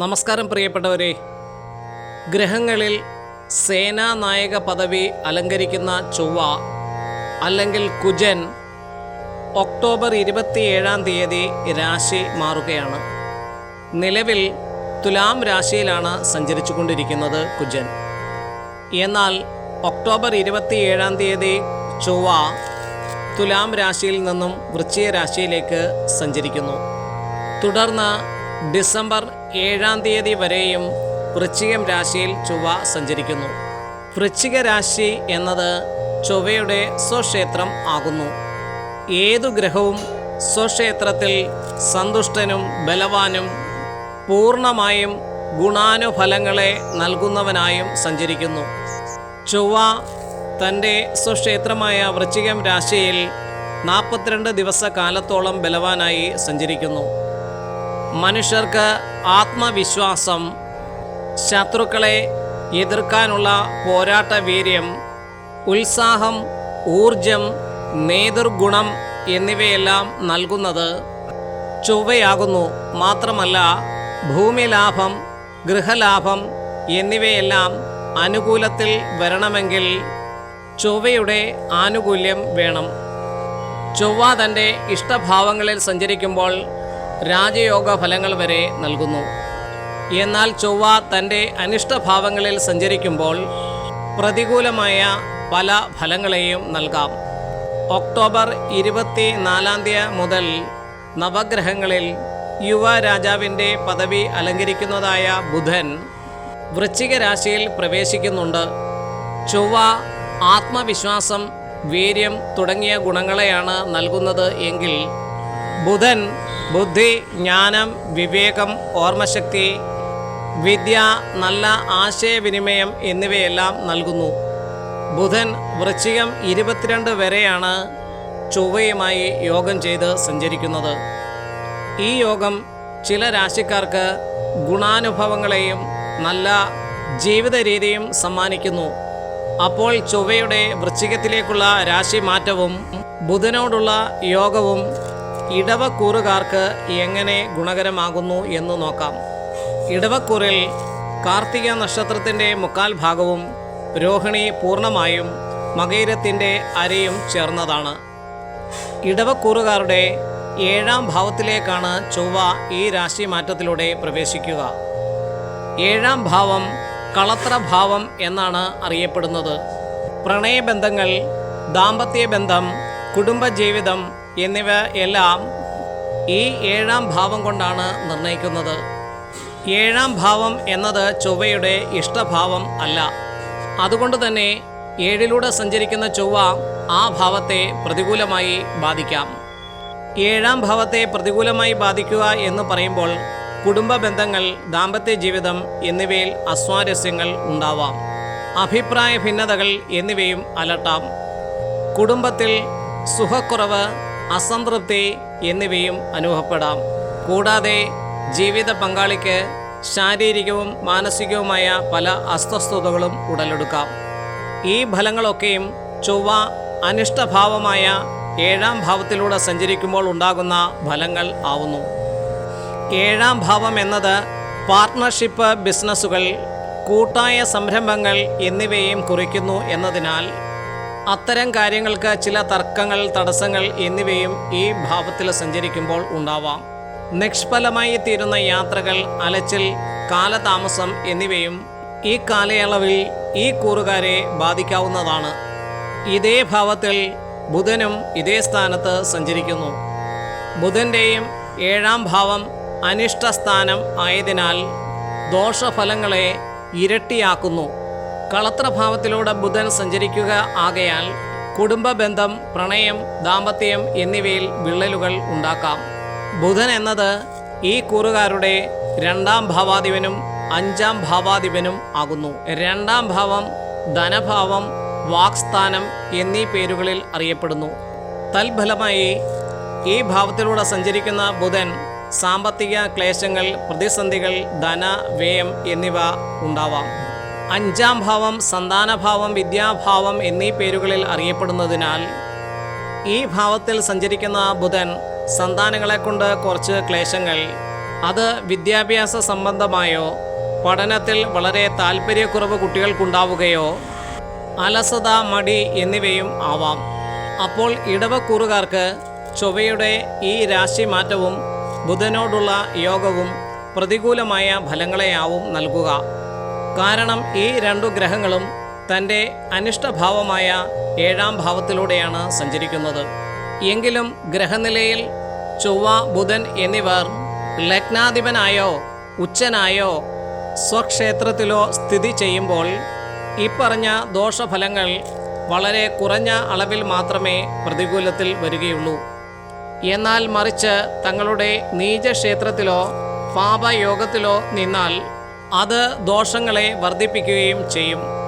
നമസ്കാരം പ്രിയപ്പെട്ടവരെ. ഗ്രഹങ്ങളിൽ സേനാനായക പദവി അലങ്കരിക്കുന്ന ചൊവ്വ അല്ലെങ്കിൽ കുജൻ ഒക്ടോബർ ഇരുപത്തിയേഴാം തീയതി രാശി മാറുകയാണ്. നിലവിൽ തുലാം രാശിയിലാണ് സഞ്ചരിച്ചു കൊണ്ടിരിക്കുന്നത് കുജൻ. എന്നാൽ ഒക്ടോബർ ഇരുപത്തിയേഴാം തീയതി ചൊവ്വ തുലാം രാശിയിൽ നിന്നും വൃശ്ചിക രാശിയിലേക്ക് സഞ്ചരിക്കുന്നു. തുടർന്ന് ഡിസംബർ ഏഴാം തീയതി വരെയും വൃശ്ചികം രാശിയിൽ ചൊവ്വ സഞ്ചരിക്കുന്നു. വൃശ്ചിക രാശി എന്നത് ചൊവ്വയുടെ സ്വക്ഷേത്രം ആകുന്നു. ഏതു ഗ്രഹവും സ്വക്ഷേത്രത്തിൽ സന്തുഷ്ടനും ബലവാനും പൂർണമായും ഗുണാനുഫലങ്ങളെ നൽകുന്നവനായും സഞ്ചരിക്കുന്നു. ചൊവ്വ തന്റെ സ്വക്ഷേത്രമായ വൃശ്ചികം രാശിയിൽ നാൽപ്പത്തിരണ്ട് ദിവസ കാലത്തോളം ബലവാനായി സഞ്ചരിക്കുന്നു. മനുഷ്യർക്ക് ആത്മവിശ്വാസം ശത്രുക്കളെ എതിർക്കാനുള്ള പോരാട്ട വീര്യം ഉത്സാഹം ഊർജം നേതൃഗുണം എന്നിവയെല്ലാം നൽകുന്നത് ചൊവ്വയാകുന്നു. മാത്രമല്ല ഭൂമിലാഭം ഗൃഹലാഭം എന്നിവയെല്ലാം അനുകൂലത്തിൽ വരണമെങ്കിൽ ചൊവ്വയുടെ ആനുകൂല്യം വേണം. ചൊവ്വ തന്റെ ഇഷ്ടഭാവങ്ങളിൽ സഞ്ചരിക്കുമ്പോൾ രാജയോഗ ഫലങ്ങൾ വരെ നൽകുന്നു. എന്നാൽ ചൊവ്വ തന്റെ അനിഷ്ടഭാവങ്ങളിൽ സഞ്ചരിക്കുമ്പോൾ പ്രതികൂലമായ പല ഫലങ്ങളെയും നൽകാം. ഒക്ടോബർ ഇരുപത്തി നാലാം തീയതി മുതൽ നവഗ്രഹങ്ങളിൽ യുവ രാജാവിന്റെ പദവി അലങ്കരിക്കുന്നതായ ബുധൻ വൃശ്ചിക രാശിയിൽ പ്രവേശിക്കുന്നുണ്ട്. ചൊവ്വ ആത്മവിശ്വാസം വീര്യം തുടങ്ങിയ ഗുണങ്ങളെയാണ് നൽകുന്നത് എങ്കിൽ ബുധൻ ബുദ്ധി ജ്ഞാനം വിവേകം ഓർമ്മശക്തി വിദ്യ നല്ല ആശയവിനിമയം എന്നിവയെല്ലാം നൽകുന്നു. ബുധൻ വൃശ്ചികം ഇരുപത്തിരണ്ട് വരെയാണ് ചൊവ്വയുമായി യോഗം ചെയ്ത് സഞ്ചരിക്കുന്നത്. ഈ യോഗം ചില രാശിക്കാർക്ക് ഗുണാനുഭവങ്ങളെയും നല്ല ജീവിത രീതിയും സമ്മാനിക്കുന്നു. അപ്പോൾ ചൊവ്വയുടെ വൃശ്ചികത്തിലേക്കുള്ള രാശി മാറ്റവും ബുധനോടുള്ള യോഗവും ഇടവക്കൂറുകാർക്ക് എങ്ങനെ ഗുണകരമാകുന്നു എന്ന് നോക്കാം. ഇടവക്കൂറിൽ കാർത്തിക നക്ഷത്രത്തിന്റെ മുക്കാൽ ഭാഗവും രോഹിണി പൂർണമായും മകൈരത്തിന്റെ അരയും ചേർന്നതാണ്. ഇടവക്കൂറുകാരുടെ ഏഴാം ഭാവത്തിലേക്കാണ് ചൊവ്വ ഈ രാശി മാറ്റത്തിലൂടെ പ്രവേശിക്കുക. ഏഴാം ഭാവം കളത്ര ഭാവം എന്നാണ് അറിയപ്പെടുന്നത്. പ്രണയബന്ധങ്ങൾ ദാമ്പത്യ ബന്ധം കുടുംബജീവിതം എന്നിവ എല്ലാം ഈ ഏഴാം ഭാവം കൊണ്ടാണ് നിർണയിക്കുന്നത്. ഏഴാം ഭാവം എന്നത് ചൊവ്വയുടെ ഇഷ്ടഭാവം അല്ല. അതുകൊണ്ട് തന്നെ ഏഴിലൂടെ സഞ്ചരിക്കുന്ന ചൊവ്വ ആ ഭാവത്തെ പ്രതികൂലമായി ബാധിക്കാം. ഏഴാം ഭാവത്തെ പ്രതികൂലമായി ബാധിക്കുക എന്ന് പറയുമ്പോൾ കുടുംബ ബന്ധങ്ങൾ ദാമ്പത്യ ജീവിതം എന്നിവയിൽ അസ്വാരസ്യങ്ങൾ ഉണ്ടാവാം. അഭിപ്രായ ഭിന്നതകൾ എന്നിവയും അലട്ടാം. കുടുംബത്തിൽ സുഖക്കുറവ് അസംതൃപ്തി എന്നിവയും അനുഭവപ്പെടാം. കൂടാതെ ജീവിത പങ്കാളിക്ക് ശാരീരികവും മാനസികവുമായ പല അസ്വസ്ഥതകളും ഉടലെടുക്കാം. ഈ ഫലങ്ങളൊക്കെയും ചൊവ്വ അനിഷ്ടഭാവമായ ഏഴാം ഭാവത്തിലൂടെ സഞ്ചരിക്കുമ്പോൾ ഉണ്ടാകുന്ന ഫലങ്ങൾ ആവുന്നു. ഏഴാം ഭാവം എന്നത് പാർട്ട്ണർഷിപ്പ് ബിസിനസ്സുകൾ കൂട്ടായ സംരംഭങ്ങൾ എന്നിവയെയും കുറിക്കുന്നു എന്നതിനാൽ അത്തരം കാര്യങ്ങൾക്ക് ചില തർക്കങ്ങൾ തടസ്സങ്ങൾ എന്നിവയും ഈ ഭാവത്തിൽ സഞ്ചരിക്കുമ്പോൾ ഉണ്ടാവാം. നിഷ്ഫലമായി തീരുന്ന യാത്രകൾ അലച്ചിൽ കാലതാമസം എന്നിവയും ഈ കാലയളവിൽ ഈ കൂറുകാരെ ബാധിക്കാവുന്നതാണ്. ഇതേ ഭാവത്തിൽ ബുധനും ഇതേ സ്ഥാനത്ത് സഞ്ചരിക്കുന്നു. ബുധന്റെയും ഏഴാം ഭാവം അനിഷ്ടസ്ഥാനം ആയതിനാൽ ദോഷഫലങ്ങളെ ഇരട്ടിയാക്കുന്നു. കളത്രഭാവത്തിലൂടെ ബുധൻ സഞ്ചരിക്കുക ആകയാൽ കുടുംബ ബന്ധം പ്രണയം ദാമ്പത്യം എന്നിവയിൽ വിള്ളലുകൾ ഉണ്ടാക്കാം. ബുധൻ എന്നത് ഈ കൂറുകാരുടെ രണ്ടാം ഭാവാധിപനും അഞ്ചാം ഭാവാധിപനും ആകുന്നു. രണ്ടാം ഭാവം ധനഭാവം വാക്സ്ഥാനം എന്നീ പേരുകളിൽ അറിയപ്പെടുന്നു. തൽഫലമായി ഈ ഭാവത്തിലൂടെ സഞ്ചരിക്കുന്ന ബുധൻ സാമ്പത്തിക ക്ലേശങ്ങൾ പ്രതിസന്ധികൾ ധന വ്യയം എന്നിവ ഉണ്ടാവാം. അഞ്ചാം ഭാവം സന്താനഭാവം വിദ്യാഭാവം എന്നീ പേരുകളിൽ അറിയപ്പെടുന്നതിനാൽ ഈ ഭാവത്തിൽ സഞ്ചരിക്കുന്ന ബുധൻ സന്താനങ്ങളെ കൊണ്ട് കുറച്ച് ക്ലേശങ്ങൾ. അത് വിദ്യാഭ്യാസ സംബന്ധമായോ പഠനത്തിൽ വളരെ താല്പര്യക്കുറവ് കുട്ടികൾക്കുണ്ടാവുകയോ അലസത മടി എന്നിവയും ആവാം. അപ്പോൾ ഇടവക്കൂറുകാർക്ക് ചൊവ്വയുടെ ഈ രാശി മാറ്റവും ബുധനോടുള്ള യോഗവും പ്രതികൂലമായ ഫലങ്ങളെയാവും നൽകുക. കാരണം ഈ രണ്ടു ഗ്രഹങ്ങളും തന്റെ അനിഷ്ടഭാവമായ ഏഴാം ഭാവത്തിലൂടെയാണ് സഞ്ചരിക്കുന്നത്. എങ്കിലും ഗ്രഹനിലയിൽ ചൊവ്വ ബുധൻ എന്നിവർ ലഗ്നാധിപനായോ ഉച്ചനായോ സ്വക്ഷേത്രത്തിലോ സ്ഥിതി ചെയ്യുമ്പോൾ ഇപ്പറഞ്ഞ ദോഷഫലങ്ങൾ വളരെ കുറഞ്ഞ അളവിൽ മാത്രമേ പ്രതികൂലത്തിൽ വരികയുള്ളൂ. എന്നാൽ മറിച്ച് തങ്ങളുടെ നീചക്ഷേത്രത്തിലോ പാപയോഗത്തിലോ നിന്നാൽ അത് ദോഷങ്ങളെ വർദ്ധിപ്പിക്കുകയും ചെയ്യും.